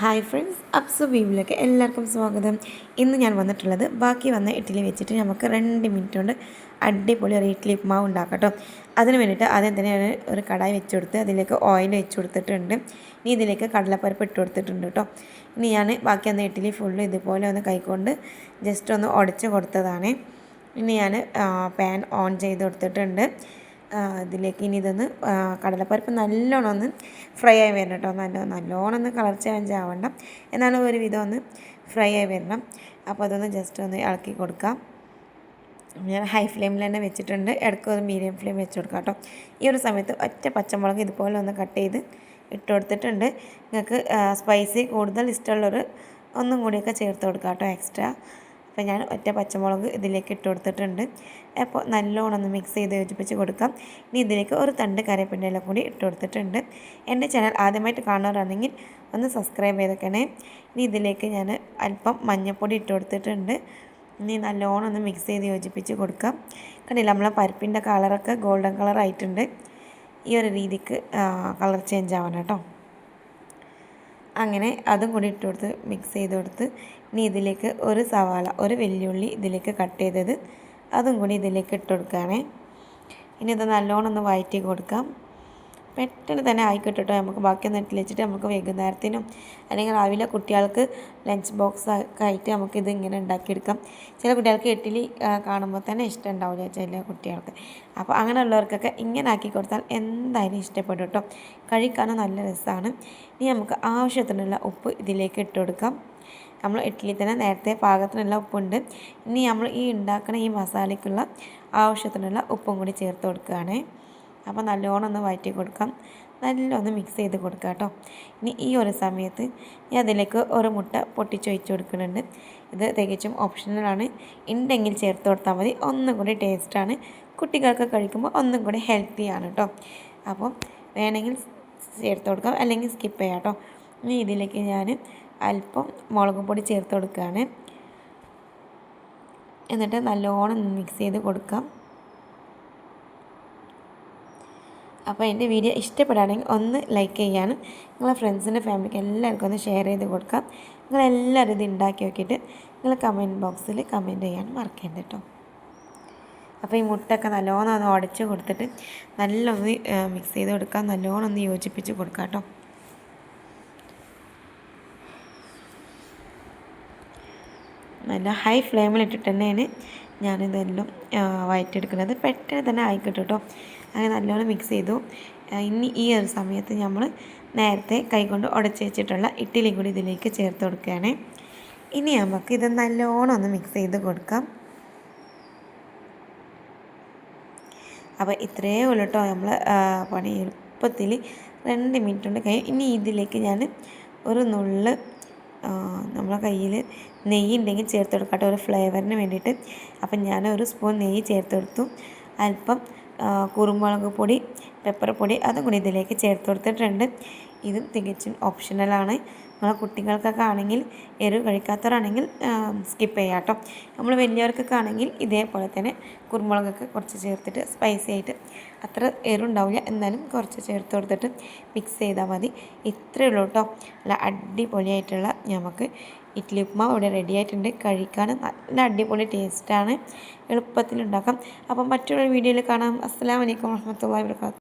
Hi friends അപ്സു വീവിലേക്ക് എല്ലാവർക്കും സ്വാഗതം. ഇന്ന് ഞാൻ വന്നിട്ടുള്ളത് ബാക്കി വന്ന ഇഡ്ഡലി വെച്ചിട്ട് നമുക്ക് രണ്ട് മിനിറ്റ് കൊണ്ട് അടിപൊളി ഒരു ഇഡ്ഡലി ഉപ്മാവ് ഉണ്ടാക്കട്ടോ കേട്ടോ അതിന് വേണ്ടിയിട്ട് ആദ്യം തന്നെ ഒരു കടായി വെച്ച് കൊടുത്ത് അതിലേക്ക് ഓയിൽ വെച്ച് കൊടുത്തിട്ടുണ്ട്. ഇനി ഇതിലേക്ക് കടലപ്പരിപ്പ് ഇട്ട് കൊടുത്തിട്ടുണ്ട് കേട്ടോ ഇനി ഞാൻ ബാക്കി വന്ന ഇഡ്ഡലി ഫുള്ള് ഇതുപോലെ ഒന്ന് കൈക്കൊണ്ട് ജസ്റ്റ് ഒന്ന് ഉടച്ച് കൊടുത്തതാണ്. ഇനി ഞാൻ പാൻ ഓൺ ചെയ്ത് കൊടുത്തിട്ടുണ്ട്. ഇതിലേക്ക് ഇനി ഇതൊന്ന് കടലപ്പരിപ്പ് നല്ലോണം ഒന്ന് ഫ്രൈ ആയി വരണം കേട്ടോ. നല്ല നല്ലോണം ഒന്ന് കളർ ചേഞ്ച് ആവണ്ട. എന്നാലും ഒരുവിധം ഒന്ന് ഫ്രൈ ആയി വരണം. അപ്പോൾ അതൊന്ന് ജസ്റ്റ് ഒന്ന് ഇളക്കി കൊടുക്കാം. ഞാൻ ഹൈ ഫ്ലെയിമിൽ തന്നെ വെച്ചിട്ടുണ്ട്. ഇടയ്ക്ക് ഒരു മീഡിയം ഫ്ലെയിം വെച്ച് കൊടുക്കാം കേട്ടോ. ഈ ഒരു സമയത്ത് ഒറ്റ പച്ചമുളക് ഇതുപോലെ ഒന്ന് കട്ട് ചെയ്ത് ഇട്ട് കൊടുത്തിട്ടുണ്ട്. നിങ്ങൾക്ക് സ്പൈസി കൂടുതൽ ഇഷ്ടമുള്ളൊരു ഒന്നും കൂടിയൊക്കെ ചേർത്ത് കൊടുക്കാം കേട്ടോ എക്സ്ട്രാ അപ്പോൾ ഞാൻ ഒറ്റ പച്ചമുളക് ഇതിലേക്ക് ഇട്ട് കൊടുത്തിട്ടുണ്ട്. അപ്പോൾ നല്ലോണം ഒന്ന് മിക്സ് ചെയ്ത് യോജിപ്പിച്ച് കൊടുക്കാം. ഇനി ഇതിലേക്ക് ഒരു തണ്ട് കറിവേപ്പിന്റെ കൂടി ഇട്ട് കൊടുത്തിട്ടുണ്ട്. എന്റെ ചാനൽ ആദ്യമായിട്ട് കാണുന്നവരാണെങ്കിൽ ഒന്ന് സബ്സ്ക്രൈബ് ചെയ്തേക്കണേ. ഇനി ഇതിലേക്ക് ഞാൻ അല്പം മഞ്ഞൾപ്പൊടി ഇട്ട് കൊടുത്തിട്ടുണ്ട്. ഇനി നല്ലോണം ഒന്ന് മിക്സ് ചെയ്ത് യോജിപ്പിച്ച് കൊടുക്കാം. കണ്ടില്ല നമ്മളെ പരിപ്പിന്റെ കളറൊക്കെ ഗോൾഡൻ കളറായിട്ടുണ്ട് ഈ ഒരു രീതിക്ക് കളർ ചേഞ്ച് ആവണം കേട്ടോ അങ്ങനെ അതും കൂടി ഇട്ട് കൊടുത്ത് മിക്സ് ചെയ്ത് കൊടുത്ത് ഇനി ഇതിലേക്ക് ഒരു സവാള ഒരു വെല്ലുള്ളി ഇതിലേക്ക് കട്ട് ചെയ്തത്. അതും കൂടി ഇതിലേക്ക് ഇട്ട് കൊടുക്കുകയാണേ. ഇനി ഇത് നല്ലോണം ഒന്ന് വഴറ്റി കൊടുക്കാം. പെട്ടെന്ന് തന്നെ ആയിക്കിട്ടോ നമുക്ക് ബാക്കി നെറ്റിൽ വെച്ചിട്ട് നമുക്ക് വൈകുന്നേരത്തിനും അല്ലെങ്കിൽ രാവിലെ കുട്ടികൾക്ക് ലഞ്ച് ബോക്സ് ഒക്കെ ആയിട്ട് നമുക്ക് ഇത് ഇങ്ങനെ ഉണ്ടാക്കിയെടുക്കാം. ചില കുട്ടികൾക്ക് ഇഡ്ഡലി കാണുമ്പോൾ തന്നെ ഇഷ്ടം ഉണ്ടാവില്ല ചില കുട്ടികൾക്ക്. അപ്പോൾ അങ്ങനെയുള്ളവർക്കൊക്കെ ഇങ്ങനെ ആക്കി കൊടുത്താൽ എന്തായാലും ഇഷ്ടപ്പെടും കേട്ടോ. കഴിക്കാനും നല്ല രസമാണ്. ഇനി നമുക്ക് ആവശ്യത്തിനുള്ള ഉപ്പ് ഇതിലേക്ക് ഇട്ട് കൊടുക്കാം. നമ്മൾ ഇഡ്ഡലി തന്നെ നേരത്തെ പാകത്തിനുള്ള ഉപ്പുണ്ട്. ഇനി നമ്മൾ ഈ ഉണ്ടാക്കുന്ന ഈ മസാലയ്ക്കുള്ള ആവശ്യത്തിനുള്ള ഉപ്പും കൂടി ചേർത്ത് കൊടുക്കുകയാണ്. അപ്പോൾ നല്ലോണം ഒന്ന് വഴറ്റി കൊടുക്കാം. നല്ലൊന്ന് മിക്സ് ചെയ്ത് കൊടുക്കുക കേട്ടോ. ഇനി ഈ ഒരു സമയത്ത് ഞാൻ അതിലേക്ക് ഒരു മുട്ട പൊട്ടിച്ചൊഴിച്ച് കൊടുക്കുന്നുണ്ട്. ഇത് തികച്ചും ഓപ്ഷണലാണ് ഉണ്ടെങ്കിൽ ചേർത്ത് കൊടുത്താൽ മതി. ഒന്നും കൂടി ടേസ്റ്റാണ് കുട്ടികൾക്ക് കഴിക്കുമ്പോൾ ഒന്നും കൂടി ഹെൽത്തിയാണ് കേട്ടോ. അപ്പം വേണമെങ്കിൽ ചേർത്ത് കൊടുക്കാം. അല്ലെങ്കിൽ സ്കിപ്പ് ചെയ്യാം കേട്ടോ. ഇനി ഇതിലേക്ക് ഞാൻ അല്പം മുളക് പൊടി ചേർത്ത് കൊടുക്കുകയാണ്. എന്നിട്ട് നല്ലോണം മിക്സ് ചെയ്ത് കൊടുക്കാം. അപ്പോൾ എന്റെ വീഡിയോ ഇഷ്ടപ്പെടുകയാണെങ്കിൽ ഒന്ന് ലൈക്ക് ചെയ്യാനും നിങ്ങളെ ഫ്രണ്ട്സിന്റെ ഫാമിലിക്ക് എല്ലാവർക്കും ഒന്ന് ഷെയർ ചെയ്ത് കൊടുക്കാം. നിങ്ങളെല്ലാവരും ഇത് ഉണ്ടാക്കി നോക്കിയിട്ട് നിങ്ങൾ കമന്റ് ബോക്സിൽ കമന്റ് ചെയ്യാൻ മറക്കേണ്ട കേട്ടോ. അപ്പോൾ ഈ മുട്ടൊക്കെ നല്ലോണം ഒന്ന് ഉടച്ച് കൊടുത്തിട്ട് നല്ലൊന്ന് മിക്സ് ചെയ്ത് കൊടുക്കാം. നല്ലോണം ഒന്ന് യോജിപ്പിച്ച് കൊടുക്കാം കേട്ടോ. നല്ല ഹൈ ഫ്ലെയിമിലിട്ടിട്ട് തന്നെയാണ് ഞാനിതെല്ലാം വയറ്റെടുക്കുന്നത് പെട്ടെന്ന് തന്നെ ആയിക്കിട്ടും കേട്ടോ. അങ്ങനെ നല്ലോണം മിക്സ് ചെയ്തു. ഇനി ഈ ഒരു സമയത്ത് നമ്മൾ നേരത്തെ കൈകൊണ്ട് ഉടച്ചു വെച്ചിട്ടുള്ള ഇഡ്ഡലിയും കൂടി ഇതിലേക്ക് ചേർത്ത് കൊടുക്കുകയാണ്. ഇനി നമുക്ക് ഇത് നല്ലോണം ഒന്ന് മിക്സ് ചെയ്ത് കൊടുക്കാം. അപ്പോൾ ഇത്രയേ ഉള്ളൂ കേട്ടോ നമ്മൾ പണി എളുപ്പത്തിൽ രണ്ട് മിനിറ്റ് കൊണ്ട് കഴിയും. ഇനി ഇതിലേക്ക് ഞാൻ ഒരു നുള്ള് നമ്മളെ കയ്യിൽ നെയ്യ് ഉണ്ടെങ്കിൽ ചേർത്ത് കൊടുക്കാം ഒരു ഫ്ലേവറിന് വേണ്ടിയിട്ട്. അപ്പം ഞാൻ ഒരു സ്പൂൺ നെയ്യ് ചേർത്ത് കൊടുത്തു. അല്പം കുരുമുളക് പൊടി പെപ്പർ പൊടി അതും കൂടി ഇതിലേക്ക് ചേർത്ത് കൊടുത്തിട്ടുണ്ട്. ഇതും തികച്ചും ഓപ്ഷണലാണ് നമ്മളെ കുട്ടികൾക്കൊക്കെ ആണെങ്കിൽ എരിവ് കഴിക്കാത്തവരാണെങ്കിൽ സ്കിപ്പ് ചെയ്യാം കേട്ടോ. നമ്മൾ വലിയവർക്കൊക്കെ ആണെങ്കിൽ ഇതേപോലെ തന്നെ കുരുമുളകൊക്കെ കുറച്ച് ചേർത്തിട്ട് സ്പൈസി ആയിട്ട് അത്ര എരിവുണ്ടാവില്ല. എന്നാലും കുറച്ച് ചേർത്ത് കൊടുത്തിട്ട് മിക്സ് ചെയ്താൽ മതി. ഇത്രയേ ഉള്ളൂ കേട്ടോ. നല്ല അടിപൊളിയായിട്ടുള്ള നമുക്ക് ഇഡ്ഡലി ഉപ്പുമാവ് ഇവിടെ റെഡി ആയിട്ടുണ്ട്. കഴിക്കാൻ നല്ല അടിപൊളി ടേസ്റ്റാണ് എളുപ്പത്തിൽ ഉണ്ടാക്കാം അപ്പം മറ്റൊരു വീഡിയോയിൽ കാണാം. അസ്സാം വലൈക്കും വാഹമത്തല്ലാ വാബർക്കാത്തു